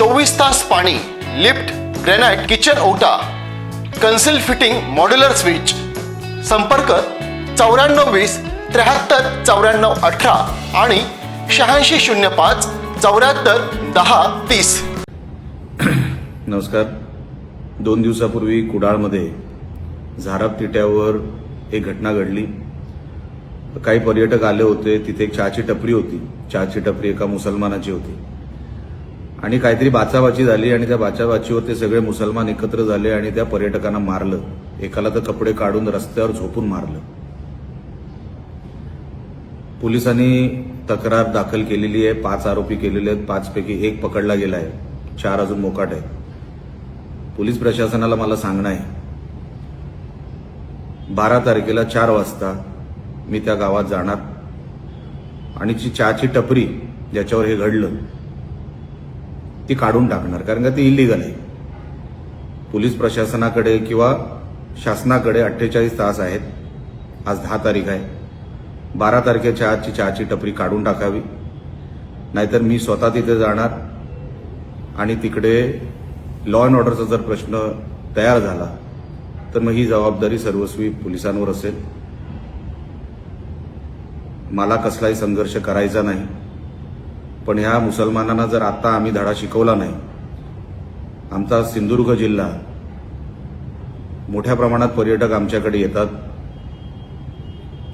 चोवीस तास पाणी लिफ्ट ग्रेनाइट किचन ओटा कन्सिल फिटिंग मॉड्युलर स्विच. संपर्क चौऱ्याण्णव वीस त्र्याहत्तर चौऱ्याण्णव अठरा आणि शहाऐंशी शून्य पाच चौऱ्याहत्तर दहा तीस. नमस्कार. दोन दिवसापूर्वी कुडाळमध्ये झाराप तिट्यावर एक घटना घडली. काही पर्यटक आले होते. तिथे एक चहाची टपरी होती. चहाची टपरी एका मुसलमानाची होती. आणि काहीतरी बाचाबाची झाली आणि त्या बाचाबाचीवर ते सगळे मुसलमान एकत्र झाले आणि त्या पर्यटकांना मारलं. एकाला तर कपडे काढून रस्त्यावर झोपून मारलं. पोलिसांनी तक्रार दाखल केलेली आहे. पाच आरोपी केलेले आहेत. पाचपैकी एक पकडला गेला आहे. चार अजून मोकाट आहे पोलीस प्रशासनाला मला सांगणं आहे. बारा तारखेला चार वाजता मी त्या गावात जाणार. आणि जी चहाची टपरी ज्याच्यावर हे घडलं ती काढून टाकणार कारण का ती इलिगल आहे. पोलीस प्रशासनाकडे किंवा शासनाकडे अठ्ठेचाळीस तास आहेत. आज दहा तारीख आहे. बारा तारखेच्या आजची चहाची टपरी काढून टाकावी. नाहीतर मी स्वतः तिथे जाणार आणि तिकडे लॉ अँड ऑर्डरचा जर प्रश्न तयार झाला तर मग ही जबाबदारी सर्वस्वी पोलिसांवर असेल. मला कसलाही संघर्ष करायचा नाही. पण ह्या मुसलमानांना जर आता आम्ही धडा शिकवला नाही आमचा सिंधुदुर्ग जिल्हा मोठ्या प्रमाणात पर्यटक आमच्याकडे येतात.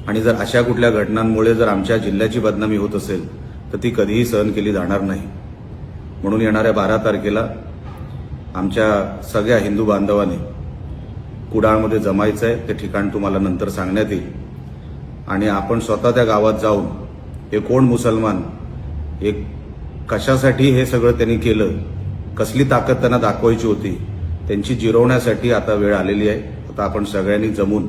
आणि जर अशा कुठल्या घटनांमुळे जर आमच्या जिल्ह्याची बदनामी होत असेल तर ती कधीही सहन केली जाणार नाही. म्हणून येणाऱ्या बारा तारखेला आमच्या सगळ्या हिंदू बांधवांनी कुडाळमध्ये जमायचं आहे ते ठिकाण तुम्हाला नंतर सांगण्यात येईल. आणि आपण स्वतः त्या गावात जाऊन हे कोण मुसलमान एक कशासाठी हे सगळं त्यांनी केलं कसली ताकद त्यांना दाखवायची होती त्यांची जिरवण्यासाठी आता वेळ आलेली आहे. आता आपण सगळ्यांनी जमून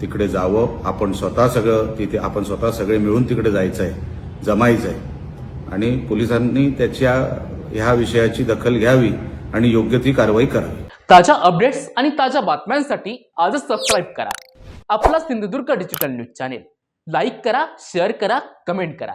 तिकडे जावं. आपण स्वतः सगळं तिथे आपण स्वतः सगळे मिळून तिकडे जायचं आहे जमायचं आहे आणि पोलिसांनी त्याच्या ह्या विषयाची दखल घ्यावी आणि योग्य ती कारवाई करावी. ताज्या अपडेट्स आणि ताज्या बातम्यांसाठी आजच सबस्क्राईब करा. आपला Sindhudurg digital news channel like करा शेअर करा कमेंट करा.